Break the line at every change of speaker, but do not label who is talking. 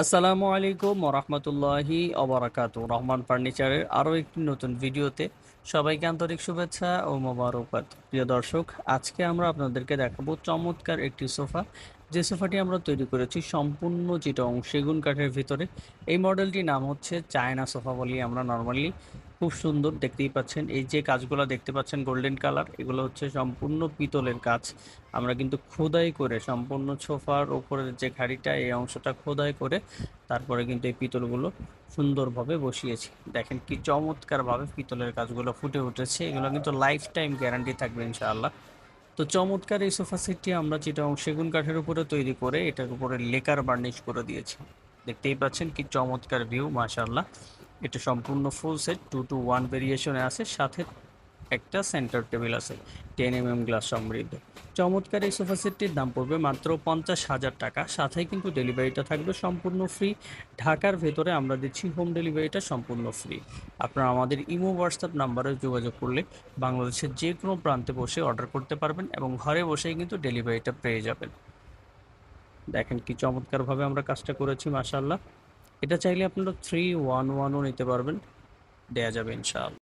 আসসালামু আলাইকুম রহমতুল্লাহি অবরাকাত রহমান ফার্নিচারের আরও একটি নতুন ভিডিওতে সবাইকে আন্তরিক শুভেচ্ছা ও মোবারকবাদ। প্রিয় দর্শক, আজকে আমরা আপনাদেরকে দেখাবো চমৎকার একটি সোফা। যে সোফাটি আমরা তৈরি করেছি সম্পূর্ণ চিটং সেগুন কাঠের ভিতরে। এই মডেলটির নাম হচ্ছে চায়না সোফা বলি আমরা নর্মালি। খুব সুন্দর দেখতেই পাচ্ছেন। এই যে কাজগুলো দেখতে পাচ্ছেন গোল্ডেন কালার, এগুলো হচ্ছে সম্পূর্ণ পিতলের কাজ। আমরা কিন্তু খোদাই করে সম্পূর্ণ সোফার ওপরের যে ঘাড়িটা, এই অংশটা খোদাই করে তারপরে কিন্তু এই পিতলগুলো সুন্দরভাবে বসিয়েছি। দেখেন কি চমৎকারভাবে পিতলের কাজগুলো ফুটে উঠেছে। এগুলো কিন্তু লাইফ টাইম গ্যারান্টি থাকবে ইনশাআল্লাহ। তো চমৎকার এই সোফা সেটটি আমরা চিটাং সেগুন কাঠের উপরে তৈরি করে এটার উপরে লেকার বার্নিশ করে দিয়েছি। দেখতেই পাচ্ছেন কি চমৎকার ভিউ, মাশাআল্লাহ। এটা সম্পূর্ণ full set two two one ভেরিয়েশনে আছে, সাথে একটা সেন্টার টেবিল আছে টেন এম এম গ্লাস সমৃদ্ধ। চমৎকার এই সোফা সেটটির দাম পড়বে মাত্র পঞ্চাশ হাজার টাকা সাথে কিন্তু ডেলিভারিটা থাকবে সম্পূর্ণ ফ্রি ঢাকার ভেতরে আমরা দিচ্ছি হোম ডেলিভারিটা সম্পূর্ণ ফ্রি আপনারা আমাদের ইমো হোয়াটসঅ্যাপ নাম্বারে যোগাযোগ করলে বাংলাদেশের যে কোনো প্রান্তে বসে অর্ডার করতে পারবেন এবং ঘরে বসেই কিন্তু ডেলিভারিটা পেয়ে যাবেন। দেখেন কি চমৎকারভাবে আমরা কাজটা করেছি মাশাল্লাহ এটা চাইলে আপনারা থ্রি ওয়ান ওয়ানও নিতে পারবেন। দেয়া যাবে ইনশাআল্লাহ।